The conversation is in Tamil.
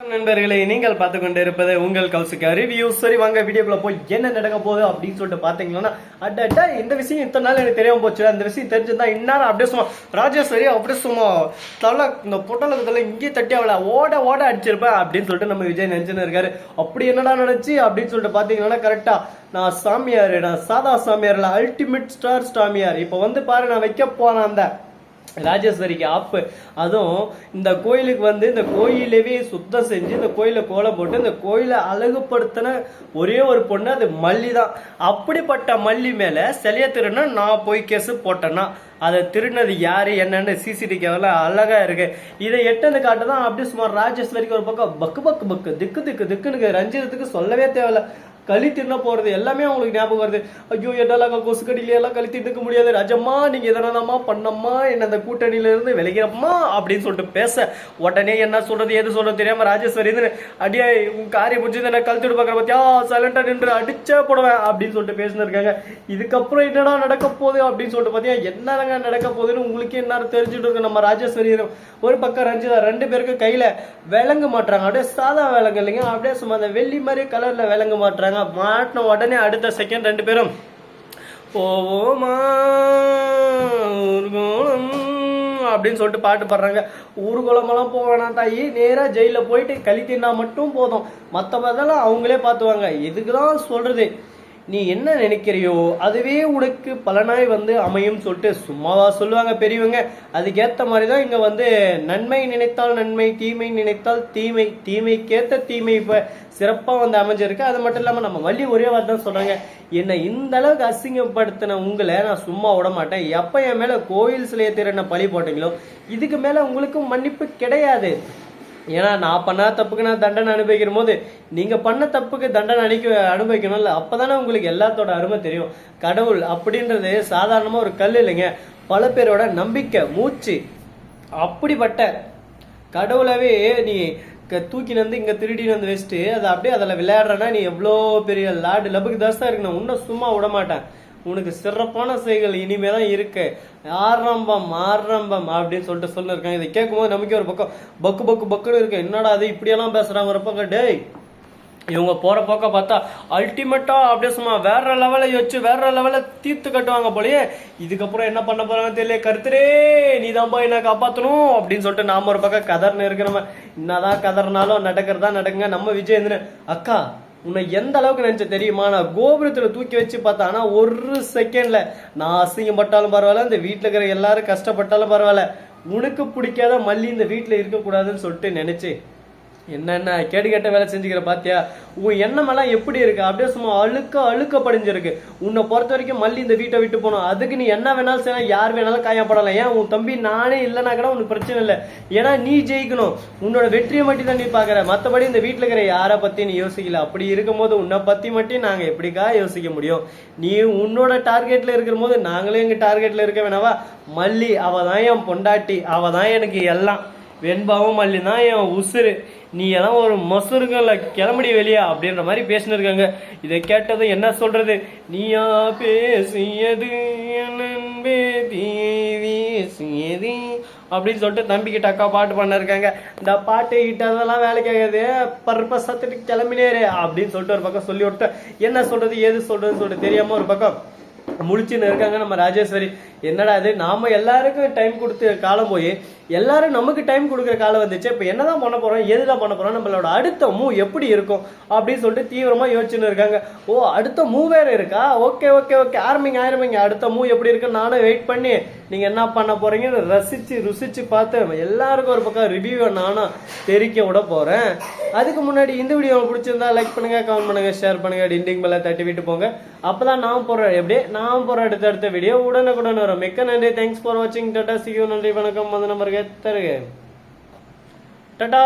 நண்பர்களே நீங்கள் பார்த்து கொண்டு இருப்பது உங்கள் கௌசிக்கா ரிவ்யூ சரி வாங்க வீடியோக்குள்ள போய் என்ன நடக்க போகுது அப்படின்னு சொல்லிட்டு பாத்தீங்கன்னா அட்ட இந்த விஷயம் இத்தனை நாள் எனக்கு தெரியாம போச்சு. அந்த விஷயம் தெரிஞ்சிருந்தா இந்நேரம் அப்படியே சும்மா ராஜேஸ்வரி அப்படியே சும்மா தலை இந்த பொட்டலத்துல இங்கே தட்டி அவளை ஓட ஓட அடிச்சிருப்பேன் அப்படின்னு சொல்லிட்டு நம்ம விஜய் நினைச்சுன்னு இருக்காரு. அப்படி என்னடா நினைச்சு அப்படின்னு சொல்லிட்டு பாத்தீங்கன்னா கரெக்டா நான் சாமியார் நான் சாதா சாமியார்ல அல்டிமேட் ஸ்டார் சாமியார். இப்போ வந்து பாரு நான் வைக்க போனேன் அந்த ராஜேஸ்வரிக்கு ஆப்பு. அதுவும் இந்த கோயிலுக்கு வந்து இந்த கோயிலவே சுத்தம் செஞ்சு இந்த கோயிலை கோலம் போட்டு இந்த கோயிலை அழகுபடுத்தின ஒரே ஒரு பொண்ணு அது மல்லி தான் அப்படிப்பட்ட மல்லி மேலே சிலைய திருன்னா நான் போய் கேஸு போட்டேன்னா அதை திருடினது யார் என்னன்னு சிசிடிவி கேமரா அழகாக இருக்குது இதை எட்டது காட்டு தான் அப்படியே சுமார் ராஜேஸ்வரிக்கு ஒரு பக்கம் பக்கு பக்கு பக்கு திக்கு திக்கு திக்குன்னு ரஞ்சிதத்துக்கு சொல்லவே தேவையில்ல. களி தின்ன போறது எல்லாமே அவங்களுக்கு ஞாபகம் வருது. ஐயோ என்னால கொசு கடியில களி தின்னுக்க முடியாது. ராஜம்மா நீங்க எதனாலமா பண்ணம்மா? என்ன அந்த கூட்டணியில இருந்து விலகிறம்மா அப்படின்னு சொல்லிட்டு பேச. உடனே என்ன சொல்றது எது சொல்றது தெரியாம ராஜேஸ்வரி அடியே உன் காரியம் முடிஞ்சது என்ன கழுத்துட்டு பாக்குற பத்தியா? சைலண்டா நின்று அடிச்சே போடுவேன் அப்படின்னு சொல்லிட்டு பேசினிருக்காங்க இதுக்கப்புறம் என்னடா நடக்க போகுது அப்படின்னு சொல்லிட்டு பார்த்தீங்கன்னா என்னங்க நடக்க போகுதுன்னு உங்களுக்கு என்ன தெரிஞ்சுட்டு இருக்கு நம்ம ராஜேஸ்வரி. ஒரு பக்கம் ரஞ்சிதா ரெண்டு பேருக்கு கையில விளங்க மாட்டுறாங்க. அப்படியே சாதா விலங்கு இல்லைங்க அப்படியே சும்மா அந்த வெள்ளி மாதிரி கலர்ல விளங்க மாட்டுறாங்க. மாட்டின உடனே அடுத்த செகண்ட் ரெண்டு பேரும் போவோமா ஊர்கோலம் அப்படின்னு சொல்லிட்டு பாட்டு பாடுறாங்க. ஊர்கோலமெல்லாம் போக வேணாம் தாயி நேராக ஜெயிலில் போயிட்டு களி மட்டும் போதும். மற்றதெல்லாம் அவங்களே பார்த்துவாங்க இதுக்கு தான் சொல்கிறது நீ என்ன நினைக்கிறியோ அதுவே உனக்கு பலனாய் வந்து அமையும் சொல்லிட்டு சும்மாவா சொல்லுவாங்க பெரியவங்க. அதுக்கேற்ற மாதிரி தான் இங்கே வந்து நன்மை நினைத்தால் நன்மை தீமை நினைத்தால் தீமை தீமைக்கேற்ற தீமை இப்போ சிறப்பாக வந்து அமைஞ்சிருக்கு. அது மட்டும் இல்லாமல் நம்ம வள்ளி ஒரே வார்த்தை தான் சொல்கிறாங்க என்னை இந்த அளவுக்கு அசிங்கப்படுத்தின உங்களை நான் சும்மா விட மாட்டேன். எப்போ என் மேலே கோயில் சிலையை திறனை பழி போட்டீங்களோ இதுக்கு மேலே உங்களுக்கு மன்னிப்பு கிடையாது. ஏன்னா நான் பண்ணாத தப்புக்கு நான் தண்டனை அனுபவிக்கிற போது நீங்க பண்ண தப்புக்கு தண்டனை அனுப்பி அனுபவிக்கணும்ல அப்பதானே உங்களுக்கு எல்லாத்தோட அருமை தெரியும். கடவுள் அப்படின்றது சாதாரணமா ஒரு கல் இல்லைங்க. பல பேரோட நம்பிக்கை மூச்சு அப்படிப்பட்ட கடவுளவே நீ க- வந்து இங்க திருடின்னு வந்து வச்சுட்டு அதை அப்படியே அதில் விளையாடுறனா நீ எவ்வளோ பெரிய லாடு லபுக்கு தாஸ்தா இருக்கணும் இன்னும் சும்மா விட மாட்டேன் உனக்கு சிறப்பான செய்கள் இனிமே தான் இருக்கு. ஆரம்பம் ஆரம்பம் அப்படின்னு சொல்லிட்டு சொல்லிருக்காங்க. இதை கேட்கும்போது நமக்கே ஒரு பக்கம் பக்கு பக்கு பக்குன்னு இருக்கு. என்னடா அது இப்படியெல்லாம் பேசுறாங்க ஒரு பக்கம் டேய் இவங்க போற போக்க பார்த்தா அல்டிமேட்டா அப்படியே சும்மா வேற லெவல வச்சு வேற லெவல தீர்த்து கட்டுவாங்க போலயே. இதுக்கப்புறம் என்ன பண்ண போறாங்க தெரியல. கருத்துரே நீ தான் என்ன காப்பாத்தணும் அப்படின்னு சொல்லிட்டு நாம ஒரு பக்கம் கதர்னு இருக்கிறவங்க என்னதான் கதர்னாலும் நடக்கிறதா நடக்குங்க. நம்ம விஜய் அக்கா உன்னை எந்த அளவுக்கு நினைச்ச தெரியுமா? நான் கோபுரத்தில் தூக்கி வச்சு பார்த்தா ஆனால் ஒரு செகண்டில் நான் அசிங்கப்பட்டாலும் பரவாயில்ல இந்த வீட்டில் இருக்கிற எல்லாரும் கஷ்டப்பட்டாலும் பரவாயில்ல. உனக்கு பிடிக்காத மல்லி இந்த வீட்டில் இருக்கக்கூடாதுன்னு சொல்லிட்டு நினச்சி என்னென்ன கேட்டு கேட்ட வேலை செஞ்சுக்கிற பாத்தியா? உன் எண்ணமெல்லாம் எப்படி இருக்கு? அப்படியே சும்மா அழுக்க அழுக்க படிஞ்சிருக்கு. உன்னை பொறுத்த வரைக்கும் மல்லி இந்த வீட்டை விட்டு போகணும் அதுக்கு நீ என்ன வேணாலும் செய்யலாம் யார் வேணாலும் காயப்படலாம். ஏன் உன் தம்பி நானே இல்லைனா கூட உனக்கு பிரச்சனை இல்லை. ஏன்னா நீ ஜெயிக்கணும். உன்னோட வெற்றியை மட்டும் தான் நீ பாக்குற மற்றபடி இந்த வீட்டில் இருக்கிற யாரை பத்தி நீ யோசிக்கல. அப்படி இருக்கும்போது உன்னை பத்தி மட்டும் நாங்க எப்படிக்கா யோசிக்க முடியும்? நீ உன்னோட டார்கெட்ல இருக்கிற போது நாங்களே எங்க டார்கெட்ல இருக்க வேணாவா? மல்லி அவள் தான் என் பொண்டாட்டி. அவள் தான் எனக்கு எல்லாம். வெண்பாவும் மல்லி தான் என் உசுரு நீ எல்லாம் ஒரு மசுருங்கல்ல கிளம்படி வெளியா அப்படின்ற மாதிரி பேசினிருக்காங்க இதை கேட்டது என்ன சொல்றது? நீயா பேசியது நண்பே அன்பே அப்படின்னு சொல்லிட்டு தம்பிக்கிட்ட அக்கா பாட்டு பண்ணிருக்காங்க இந்த பாட்டு கிட்ட அதெல்லாம் வேலைக்கு ஆகாது பர்பஸ் சத்துட்டு கிளம்பினேரு அப்படின்னு சொல்லிட்டு ஒரு பக்கம் சொல்லி விட்டு என்ன சொல்றது ஏது சொல்றதுன்னு சொல்லிட்டு தெரியாம ஒரு பக்கம் முழிச்சுன்னு இருக்காங்க நம்ம ராஜேஸ்வரி. என்னடா இது? நாம எல்லாருக்கும் டைம் கொடுத்து காலம் போய் எல்லாரும் நமக்கு டைம் கொடுக்குற காலம் வந்துச்சு. இப்போ என்னதான் பண்ண போறோம்? எதுதான் பண்ண போறோம்? நம்மளோட அடுத்த மூவ் எப்படி இருக்கும்? அப்படின்னு சொல்லிட்டு தீவிரமா யோசிச்சுன்னு இருக்காங்க. ஓ அடுத்த மூவ் வேற இருக்கா? ஓகே ஓகே ஓகே ஆரம்பிங்க ஆரம்பிங்க அடுத்த மூவ் எப்படி இருக்கு நானும் வெயிட் பண்ணி நீங்க என்ன பண்ண போறீங்கன்னு ரசிச்சு ருசிச்சு பார்த்து எல்லாருக்கும் ஒரு பக்கம் ரிவ்யூ நானும் தெரிக்க விட போறேன். அதுக்கு முன்னாடி இந்த வீடியோ பிடிச்சிருந்தா லைக் பண்ணுங்க கமெண்ட் பண்ணுங்க ஷேர் பண்ணுங்க டிண்டிங் பெல்ல தட்டி விட்டு போங்க. அப்பதான் நான் போற எப்படியே நான் போற அடுத்த அடுத்த வீடியோ உடனுக்குடன் வரும். மிக்க நன்றி. தேங்க்ஸ் ஃபார் வாட்சிங் டாடா சியூ நன்றி வணக்கம். வந்து நம்பருக்கு தருக. டாடா